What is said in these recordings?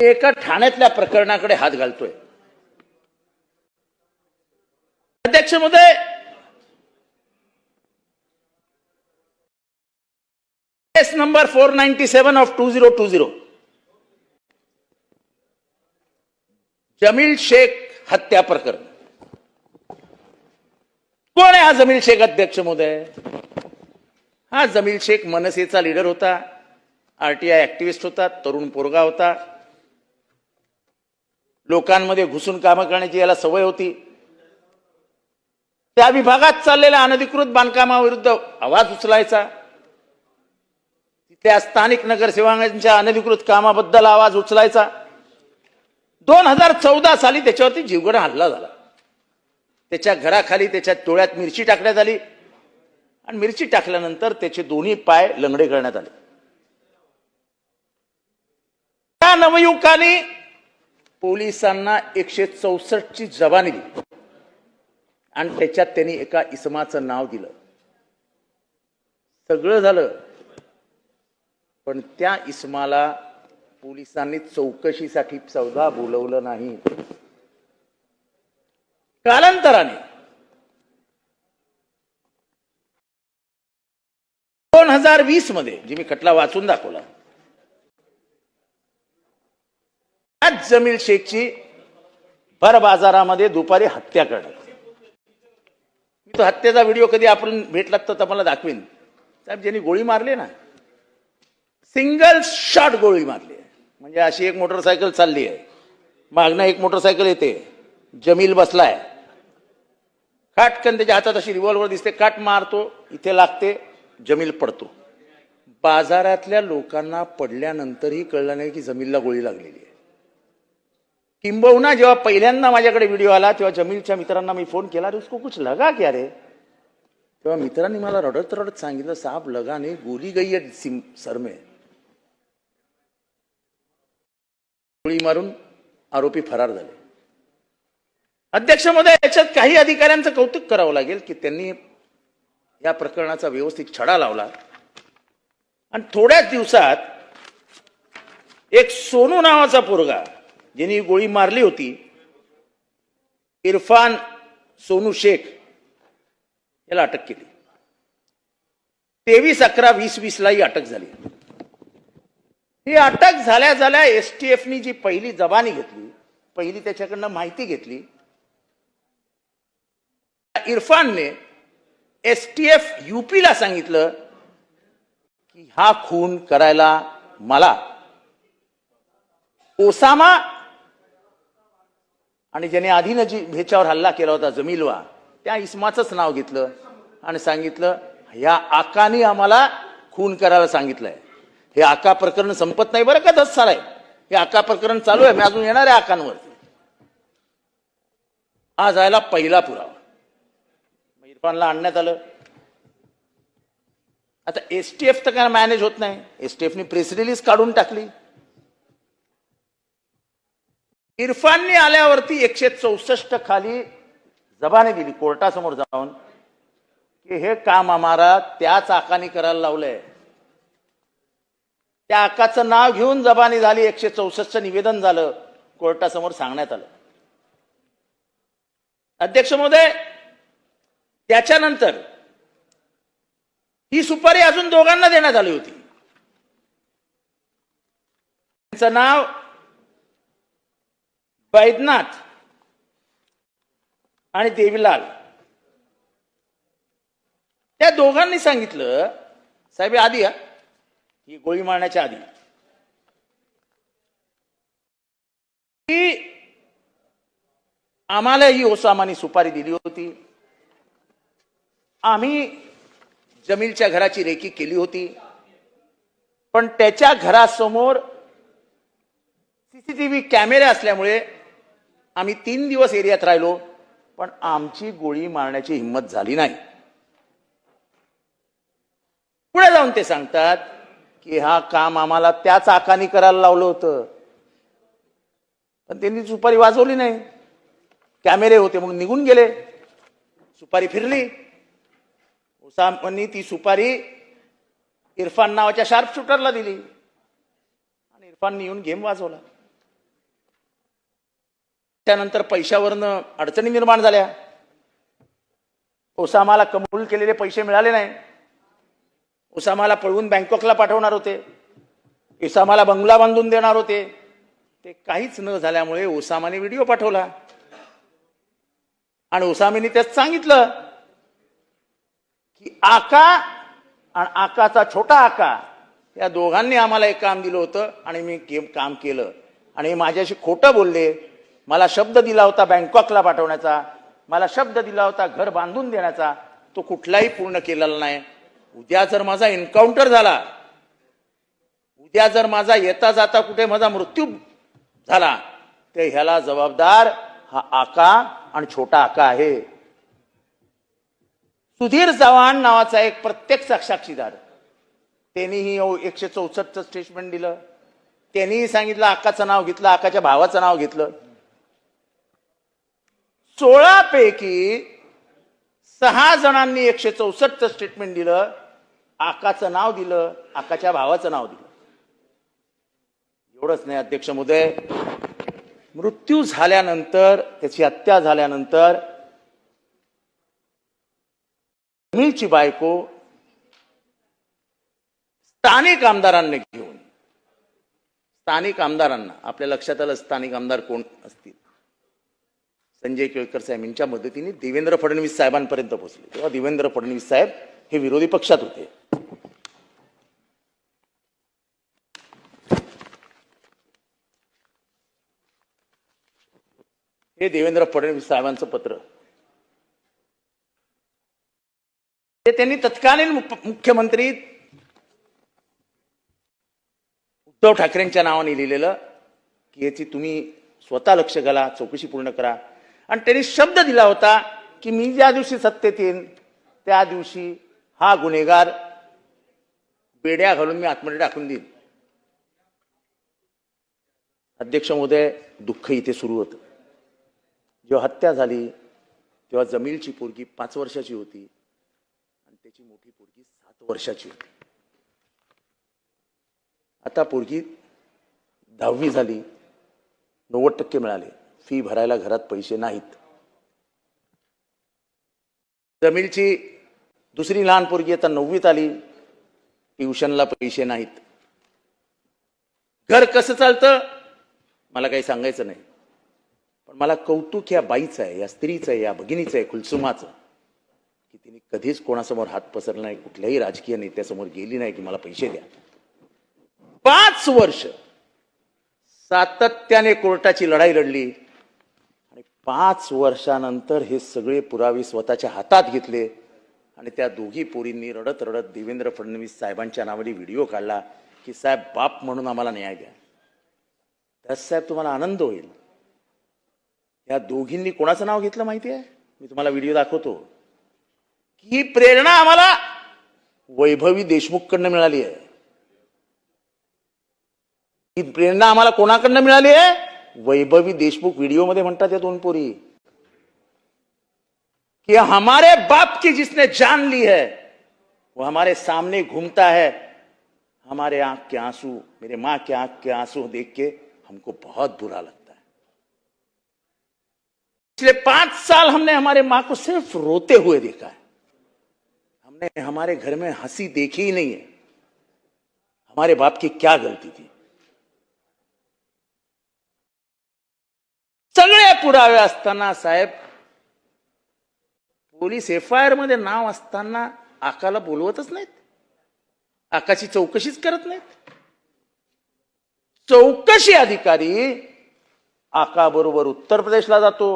एका ठाण्यातल्या प्रकरणाकडे हात घालतोय. अध्यक्ष महोदय case number four ninety seven of two zero two zero. Jameel Sheikh हत्या प्रकरण. कोण आहे हा जमील शेख अध्यक्ष महोदय हा जमील शेख मनसेचा लीडर होता. आरटीआय ऍक्टिव्हिस्ट होता तरुण पोरगा होता. लोकांमध्ये घुसून कामं करण्याची याला सवय होती. त्या विभागात चाललेल्या अनधिकृत बांधकामाविरुद्ध आवाज उचलायचा. तिथल्या स्थानिक नगरसेवकांच्या अनधिकृत कामाबद्दल आवाज उचलायचा. दोन हजार चौदा साली त्याच्यावरती जीवगड हल्ला झाला. त्याच्या घराखाली त्याच्या टोळ्यात मिरची टाकण्यात आली. आणि मिरची टाकल्यानंतर त्याचे दोन्ही पाय लंगडे करण्यात आले. त्या नवयुवकांनी पोलिसांना एकशे चौसष्ट ची जबानी दिली. आणि त्याच्यात त्यांनी एका इसमाचं नाव दिलं. सगळं झालं. पण त्या इसमाला पोलिसांनी चौकशीसाठी चौदा बोलवलं नाही. कालांतराने. दोन हजार वीसमध्ये जे मी खटला वाचून दाखवला. त्याच जमील शेखची भर बाजारामध्ये दुपारी हत्या करण्यात मी तो हत्येचा व्हिडिओ कधी आपण भेटलात तर मला दाखवीन. साहेब ज्यांनी गोळी मारली ना सिंगल शॉट गोळी मारली आहे. म्हणजे अशी एक मोटरसायकल चालली आहे. मागणं एक मोटरसायकल येते. जमील बसलाय. काटकन त्याच्या हातात अशी रिव्हॉल्वर दिसते. काट मारतो इथे लागते जमील पडतो. बाजारातल्या लोकांना पडल्यानंतरही कळलं नाही की जमीलला गोळी लागलेली आहे. किंबहुना जेव्हा पहिल्यांदा माझ्याकडे व्हिडिओ आला तेव्हा जमीलच्या मित्रांना मी फोन केला अरे उसको कुछ लगा क्या रे? तेव्हा मित्रांनी मला रडत रडत सांगितलं साहब लगाने गोली गई सिम सरमे गोळी मारून आरोपी फरार झाले. अध्यक्ष महोदय याच्यात काही अधिकाऱ्यांचं कौतुक करावं लागेल की त्यांनी या प्रकरणाचा व्यवस्थित छडा लावला. आणि थोड्याच दिवसात एक सोनू नावाचा पोरगा ज्यांनी गोळी मारली होती इरफान सोनू शेख याला अटक केली. तेवीस अकरा वीस वीस लाही अटक झाली. ही अटक झाल्या झाल्या एसटीएफनी जी पहिली जबानी घेतली पहिली त्याच्याकडनं माहिती घेतली इरफानने एसटीएफ युपीला सांगितलं की हा खून करायला मला ओसामा आणि ज्याने आधीनं जी ह्याच्यावर हल्ला केला होता जमीलवा त्या इस्माचंच नाव घेतलं आणि सांगितलं ह्या आकाने आम्हाला खून करायला सांगितलंय. हे आका प्रकरण संपत नाही बरं का दस साल आहे. हे आका प्रकरण चालू आहे मी अजून येणार आहे आकांवर. आज आयला पहिला पुरावा. इरफानला आणण्यात आलं. आता एसटीएफ तर काय मॅनेज होत नाही. एसटीएफनी प्रेस रिलीज काढून टाकली. इरफानने आल्यावरती एकशे चौसष्ट खाली जबाने दिली कोर्टासमोर जाऊन की हे काम आम्हाला त्याच आकाने करायला लावलंय. त्या आकाचं नाव घेऊन जबानी झाली एकशे चौसष्ट निवेदन झालं कोर्टासमोर सांगण्यात आलं. अध्यक्ष महोदय त्याच्यानंतर ही सुपारी अजून दोघांना देण्यात आली होती. त्यांचं नाव वैद्यनाथ आणि देवीलाल. त्या दोघांनी सांगितलं साहेब आधी ही गोळी मारण्याच्या आधी. की आम्हाला ही ओसामानी सुपारी दिली होती. आम्ही जमीलच्या घराची रेकी केली होती. पण त्याच्या घरासमोर सीसीटीव्ही कॅमेरे असल्यामुळे आम्ही तीन दिवस एरियात राहिलो पण आमची गोळी मारण्याची हिंमत झाली नाही. पुढे जाऊन ते सांगतात की हा काम आम्हाला त्याच आकानी करायला लावलं होतं. पण त्यांनी सुपारी वाजवली नाही. कॅमेरे होते मग निघून गेले. सुपारी फिरली. उसामांनी ती सुपारी इरफान नावाच्या शार्प शूटरला दिली. आणि इरफानने येऊन गेम वाजवला. त्यानंतर पैशावरनं अडचणी निर्माण झाल्या. ओसामाला कबूल केलेले पैसे मिळाले नाही. ओसामाला पळवून बँकॉकला पाठवणार होते. इसामाला बंगला बांधून देणार होते. ते काहीच न झाल्यामुळे ओसामाने व्हिडिओ पाठवला. आणि ओसामीने त्यात सांगितलं की आका आणि आकाचा छोटा आका या दोघांनी आम्हाला एक काम दिलं होतं आणि मी काम केलं. आणि माझ्याशी खोटं बोलले. मला शब्द दिला होता बँकॉकला पाठवण्याचा मला शब्द दिला होता घर बांधून देण्याचा तो कुठलाही पूर्ण केलेला नाही. उद्या जर माझा एन्काउंटर झाला उद्या जर माझा येता जाता कुठे माझा मृत्यू झाला तर ह्याला जबाबदार हा आका आणि छोटा आका आहे. सुधीर चव्हाण नावाचा एक प्रत्यक्ष साक्षीदार. त्यांनीही एकशे चौसष्टचं स्टेटमेंट दिलं. त्यांनीही सांगितलं आकाचं नाव घेतलं आकाच्या भावाचं नाव घेतलं. सोळा पैकी सहा जणांनी एकशे चौसष्टचं स्टेटमेंट दिलं आकाचं नाव दिलं आकाच्या भावाचं नाव दिलं. एवढंच नाही अध्यक्ष महोदय. मृत्यू झाल्यानंतर त्याची हत्या झाल्यानंतर जमीलची बायको स्थानिक आमदारांनी घेऊन स्थानिक आमदारांना आपल्या लक्षात आलं स्थानिक आमदार कोण असतील? संजय केळकर साहेब यांच्या मदतीने देवेंद्र फडणवीस साहेबांपर्यंत पोहोचले. तेव्हा देवेंद्र फडणवीस साहेब हे विरोधी पक्षात होते. हे देवेंद्र फडणवीस साहेबांचं पत्र. ते त्यांनी तत्कालीन मुख्यमंत्री उद्धव ठाकरेंच्या नावाने लिहिलेलं की याची तुम्ही स्वतः लक्ष घाला चौकशी पूर्ण करा. आणि त्यांनी शब्द दिला होता की मी ज्या दिवशी सत्तेत येईन त्या दिवशी हा गुन्हेगार बेड्या घालून मी आतमध्ये टाकून देईन. अध्यक्ष महोदय दुःख इथे सुरू होतं. जेव्हा हत्या झाली तेव्हा जमीलची पोरगी पाच वर्षाची होती आणि त्याची मोठी पोरगी सात वर्षाची होती. आता पोरगी दहावी झाली नव्वद टक्के मिळाले. फी भरायला घरात पैसे नाहीत. जमीलची दुसरी लहान पोरगी आता नववीत आली ट्युशनला पैसे नाहीत. घर कसं चालतं? मला काही सांगायचं नाही. पण मला कौतुक या बाईचं आहे या स्त्रीचं आहे या भगिनीचं आहे कुलसुमाचं. की तिने कधीच कोणासमोर हात पसरला नाही कुठल्याही राजकीय नेत्यासमोर गेली नाही की मला पैसे द्या. पाच वर्ष सातत्याने कोर्टाची लढाई लढली. पाच वर्षानंतर हे सगळे पुरावे स्वतःच्या हातात घेतले आणि त्या दोघी पोरींनी रडत रडत देवेंद्र फडणवीस साहेबांच्या नावाने व्हिडिओ काढला की साहेब बाप म्हणून आम्हाला न्याय द्या. त्यास साहेब तुम्हाला आनंद होईल. या दोघींनी कोणाचं नाव घेतलं माहिती आहे मी तुम्हाला व्हिडिओ दाखवतो. की ही प्रेरणा आम्हाला वैभवी देशमुखकडनं मिळाली आहे. ही प्रेरणा आम्हाला कोणाकडनं मिळाली आहे? वैभवी देशमुख व्हिडिओमध्ये म्हणतात या दोन पोरी। कि हमारे बाप की जिसने जान ली है, वो हमारे सामने घूमता है, हमारे आँख के आँसू, मेरे माँ के आँख के आँसू देख के हमको बहुत बुरा लगता है। पिछले पाँच साल हमने हमारे माँ को सिर्फ़ रोते हुए देखा है। हमने हमारे घर में हँसी देखी ही नहीं है। हमारे बाप की क्या गलती थी? पुरावे असताना साहेब पोलीस एफ आय आरमध्ये नाव असताना आकाला बोलवतच नाहीत. आकाची चौकशीच करत नाहीत. चौकशी अधिकारी आका बरोबर उत्तर प्रदेशला जातो.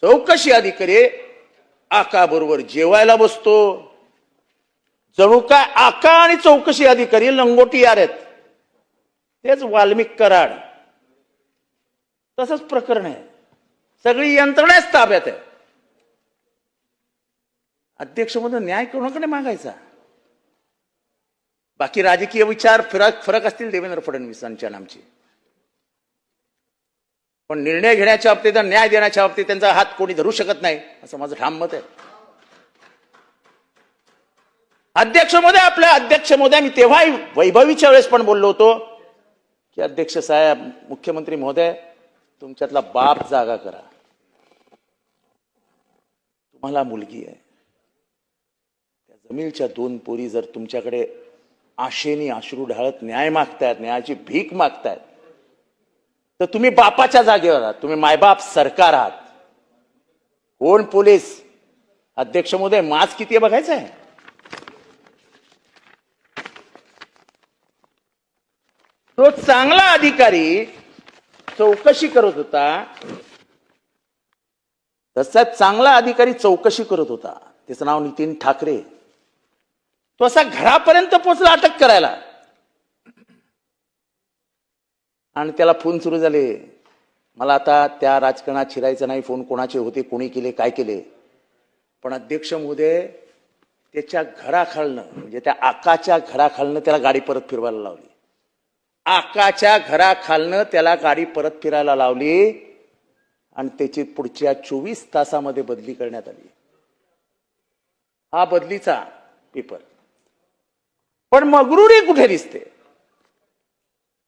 चौकशी अधिकारी आका बरोबर जेवायला बसतो. जणू काय आका आणि चौकशी अधिकारी लंगोटी यार आहेत. तेच वाल्मिक कराड. तसंच प्रकरण आहे. सगळी यंत्रणाच ताब्यात आहे. अध्यक्ष म्हणून न्याय कोणाकडे मागायचा? बाकी राजकीय विचार फरक फरक असतील देवेंद्र फडणवीसांच्या आणि आमचे पण निर्णय घेण्याच्या बाबतीत न्याय देण्याच्या बाबतीत त्यांचा हात कोणी धरू शकत नाही असं माझं ठाम मत आहे. अध्यक्षमध्ये आपल्या अध्यक्ष मोद्या मी तेव्हाही वैभवीच्या वेळेस पण बोललो होतो की अध्यक्ष साहेब मुख्यमंत्री महोदय तुमच्यातला बाप जागा करा. तुम्हाला मुलगी आहे. त्या जमीलच्या दोन पोरी जर तुमच्याकडे आशेनी आश्रू ढाळत न्याय मागतायत न्यायाची भीक मागतायत तर तुम्ही बापाच्या जागेवर आहात. तुम्ही मायबाप सरकार आहात. कोण पोलीस? अध्यक्ष मोदय मास किती आहे बघायचं आहे? तो चांगला अधिकारी चौकशी करत होता. तसा चांगला अधिकारी चौकशी करत होता. त्याचं नाव नितीन ठाकरे. तो असा घरापर्यंत पोचला अटक करायला. आणि त्याला फोन सुरू झाले. मला आता त्या राजकारणात शिरायचं नाही फोन कोणाचे होते कोणी केले काय केले. पण अध्यक्ष मोदय त्याच्या घराखालनं म्हणजे त्या आकाच्या घराखालनं त्याला गाडी परत फिरवायला लावली. आकाच्या घराखालनं त्याला गाडी परत फिरायला लावली आणि त्याची पुढच्या चोवीस तासामध्ये बदली करण्यात आली. हा बदलीचा पेपर. पण मगरुरी कुठे दिसते?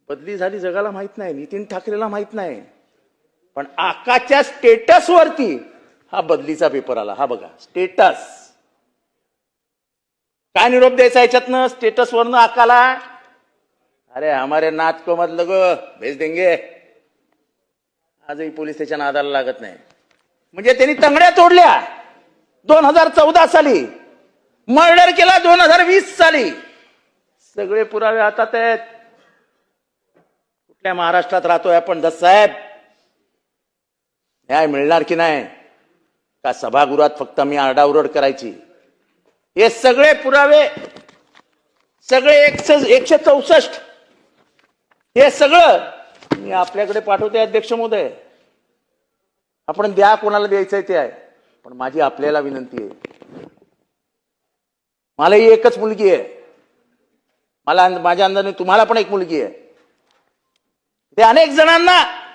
बदली झाली जगाला माहीत नाही नितीन ठाकरेला माहीत नाही. पण आकाच्या स्टेटसवरती हा बदलीचा पेपर आला. हा बघा स्टेटस. काय निरोप द्यायचा याच्यातनं? स्टेटस वरनं आकाला अरे हमारे नाच को मत लगो भेज देंगे। आजही पोलीस त्याच्या नादाला लागत नाही. म्हणजे त्यांनी तंगड्या तोडल्या. दोन हजार चौदा साली. मर्डर केला दोन हजार वीस साली. सगळे पुरावे हातात आहेत. कुठल्या महाराष्ट्रात राहतोय आपण दस साहेब? न्याय मिळणार की नाही? का सभागृहात फक्त मी आरडाओरड करायची? हे सगळे पुरावे सगळे एकशे एकशे चौसष्ट हे सगळं मी आपल्याकडे पाठवते अध्यक्ष महोदय. आपण द्या कोणाला द्यायचंय ते आहे. पण माझी आपल्याला विनंती आहे. मला ही एकच मुलगी आहे. मला माझ्या अंदाने तुम्हाला पण एक मुलगी आहे. ते अनेक जणांना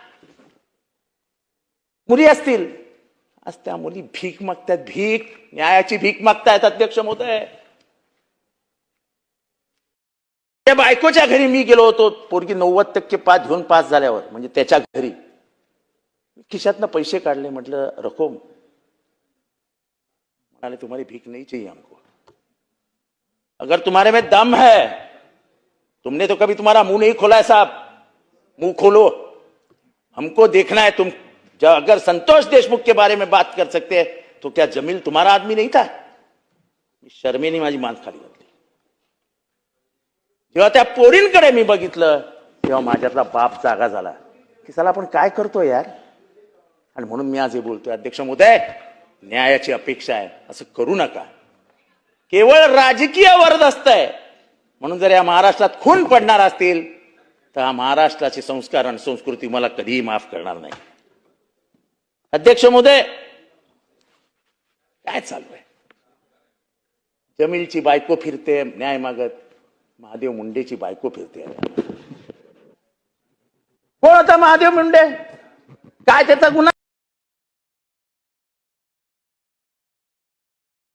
मुली असतील. आज त्या मुली भीक मागतात भीक न्यायाची भीक मागतायत अध्यक्ष महोदय. त्या बायकोच्या घरी मी गेलो होतो. पोरगी नव्वद टक्के पास घेऊन पास झाल्यावर, म्हणजे त्याच्या घरी. खिशातनं पैसे काढले, म्हटलं रकोम म्हणाले तुम्हारी भीख नहीं चाहिए हमको. अगर तुम्हारे में दम है, तुमने तो कभी तुम्हारा मुँह नहीं खोला है साहब। मुँह खोलो। हमको देखना है तुम जब अगर संतोष देशमुख के बारे में बात कर सकते हैं तो क्या जमील तुम्हारा आदमी नहीं था? शर्मेने माझी मान खाली जेव्हा त्या पोरींकडे मी बघितलं तेव्हा माझ्यातला बाप जागा झाला. की चला आपण काय करतोय यार? आणि म्हणून मी आज हे बोलतोय. अध्यक्ष मोदय न्यायाची अपेक्षा आहे. असं करू नका. केवळ राजकीय वरद असतंय. म्हणून जर या महाराष्ट्रात खून पडणार असतील तर हा महाराष्ट्राचे संस्कार आणि संस्कृती मला कधीही माफ करणार नाही. अध्यक्ष मोदय काय चालू आहे? जमीलची बायको फिरते न्याय मागत. महादेव मुंडेची बायको फिरते. कोण होता महादेव मुंडे? काय त्याचा गुन्हा?